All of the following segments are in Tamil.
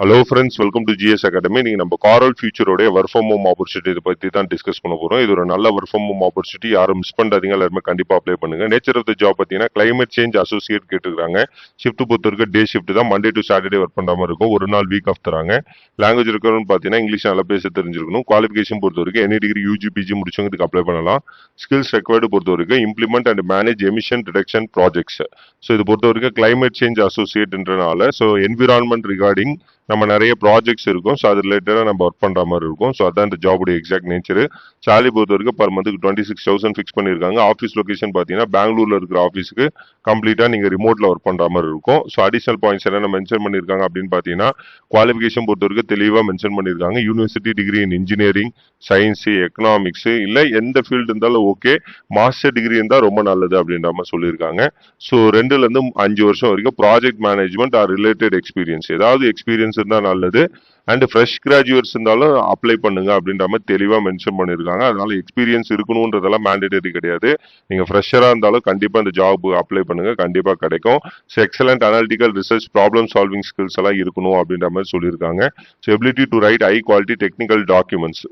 Hello friends welcome to GS academy நீங்கள் நம்ம காரல் ஃபியூச்சரோடைய ஒர்க் ஃப்ரம் ஹோம் ஆப்பர்ச்சுனிட்டி இதை பற்றி தான் டிஸ்கஸ் பண்ண போகிறோம் இது ஒரு நல்ல ஒர்க் ஃப்ரம் ஹோம் ஆப்பர்ச்சுனிட்டி யாரும் மிஸ் பண்ணாதீங்க எல்லாருமே கண்டிப்பாக அப்ளை பண்ணுங்க. நேச்சர் ஆஃப் த ஜாப் பார்த்தீங்கன்னா கிளைமேட் சேஞ்ச் அசோசியேட் கேட்டுருக்காங்க. ஷிஃப்ட் பொறுத்த டே ஷிஃப்ட் தான். மண்டே டு சாட்டர்டே ஒர்க் பண்ணுற மாதிரி இருக்கும். ஒரு நாள் வீக் ஆஃப் தராங்க. லாங்குவேஜ் இருக்கிறவங்க பார்த்தீங்கன்னா இங்கிலீஷ் நல்லா பேச தெரிஞ்சிருக்கணும். குவாலிஃபிகேஷன் பொறுத்த வரைக்கும் எனி டிகிரி யூஜி பிஜி முடிச்சவங்களுக்கு அப்ளை பண்ணலாம். ஸ்கில்ஸ் ரெக்வயர்டு பொறுத்த வரைக்கும் implement and manage emission reduction projects so இது பொறுத்த வரைக்கும் கிளைமேட் சேஞ்ச் அசோசியேட்ன்றனால ஸோ என்விரான்மெண்ட் ரிகார்டிங் நம்ம நிறைய ப்ராஜெக்ட்ஸ் இருக்கும். ஸோ அது ரிலேட்டடாக நம்ம ஒர்க் பண்ணுற மாதிரி இருக்கும். ஸோ அதான் இந்த ஜாபுடைய எக்ஸாக்ட் நேச்சர் சாலி பொறுத்த வரைக்கும் பர் மந்த்துக்கு டுவெண்ட்டி சிக்ஸ் தௌசண்ட் ஃபிக்ஸ் பண்ணியிருக்காங்க ஆஃபீஸ் லொக்கேஷன் பார்த்தீங்கன்னா பெங்களூரில் இருக்கிற ஆஃபீஸுக்கு கம்ப்ளீட்டாக நீங்கள் ரிமோட்டில் ஒர்க் பண்ணுற மாதிரி இருக்கும். ஸோ அடிஷனல் பாயிண்ட்ஸ் என்னென்ன மென்ஷன் பண்ணியிருக்காங்க அப்படின்னு பார்த்தீங்கன்னா குவாலிஃபிகேஷன் பொறுத்த வரைக்கும் தெளிவாக மென்ஷன் பண்ணியிருக்காங்க university degree in engineering science economics இல்லை எந்த ஃபீல்டு இருந்தாலும் ஓகே மாஸ்டர் டிகிரி இருந்தால் ரொம்ப நல்லது அப்படின்ற மாதிரி சொல்லியிருக்காங்க. ஸோ ரெண்டுலேருந்து அஞ்சு வருஷம் வரைக்கும் project management or related experience ஏதாவது எக்ஸ்பீரியன்ஸ் இருந்தால் நல்லது. அண்ட் ஃப்ரெஷ் கிராஜுவேட்ஸ் இருந்தாலும் அப்ளை பண்ணுங்க அப்படின்ற மாதிரி தெளிவாக மென்ஷன் பண்ணியிருக்காங்க. அதனால எக்ஸ்பீரியன்ஸ் இருக்கணுன்றதெல்லாம் மேண்டேட்டரி கிடையாது. நீங்கள் ஃப்ரெஷராக இருந்தாலும் கண்டிப்பாக இந்த ஜாப் அப்ளை பண்ணுங்க. கண்டிப்பாக கிடைக்கும். So excellent analytical research problem solving skills எல்லாம் இருக்கணும் அப்படின்ற மாதிரி சொல்லியிருக்காங்க. So ability to write high quality technical documents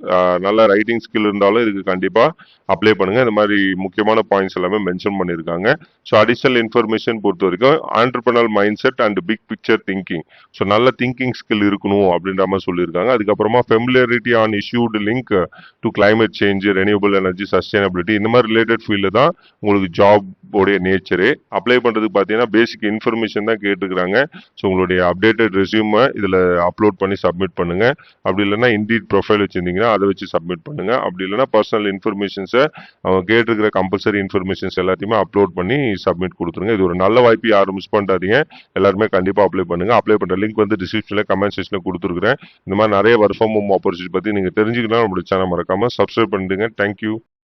நல்ல ரைட்டிங் ஸ்கில் இருந்தாலும் இதுக்கு கண்டிப்பாக அப்ளை பண்ணுங்க. இந்த மாதிரி முக்கியமான பாயிண்ட்ஸ் எல்லாமே மென்ஷன் பண்ணியிருக்காங்க. ஸோ அடிஷனல் இன்ஃபர்மேஷன் பொறுத்த வரைக்கும் entrepreneurial mind set and big picture thinking so நல்ல திங்கிங் ஸ்கில் இருக்கணும் அப்படின்ற மாதிரி சொல்லியிருக்காங்க. அதுக்கப்புறமா familiarity on issued link to climate change renewable energy sustainability இந்த மாதிரி ரிலேட்டட் ஃபீல்டு தான் உங்களுக்கு ஜாப் உடைய நேச்சரு அப்ளை பண்ணுறதுக்கு பார்த்தீங்கன்னா பேசிக் இன்ஃபர்மேஷன் தான் கேட்டுருக்குறாங்க. ஸோ உங்களுடைய அப்டேட்டட் ரெஸ்யூமை இதில் அப்லோட் பண்ணி சப்மிட் பண்ணுங்க. அப்படி இல்லைன்னா இண்டீட் ப்ரொஃபைல் வச்சுருந்தீங்கன்னா அதை வச்சு சப்மிட் பண்ணுங்கள் அப்படி இல்லைனா பர்சனல் இன்ஃபர்மேஷன்ஸை அவங்க கேட்டிருக்கிற கம்பல்சரி இன்ஃபர்மேஷன்ஸ் எல்லாத்தையுமே அப்லோட் பண்ணி சப்மிட் கொடுத்துருங்க. இது ஒரு நல்ல வாய்ப்பு யாரும் மிஸ் பண்ணாதீங்க. எல்லாருமே கண்டிப்பாக அப்ளை பண்ணுங்க. அப்ளை பண்ணுற லிங்க் வந்து டிஸ்கிரிப்ஷனில் கமெண்ட் செக்ஷனில் கொடுத்துருக்குறேன். இந்த மாதிரி நிறைய ஒர்க் ஃப்ரம் ஹோம் ஆப்பர்ச்சுனிட்டி பற்றி நீங்கள் தெரிஞ்சுக்கலாம் நம்மளுடைய சேனல் மறக்காமல் சப்ஸ்கிரைப் பண்ணிடுங்க. தேங்க்யூ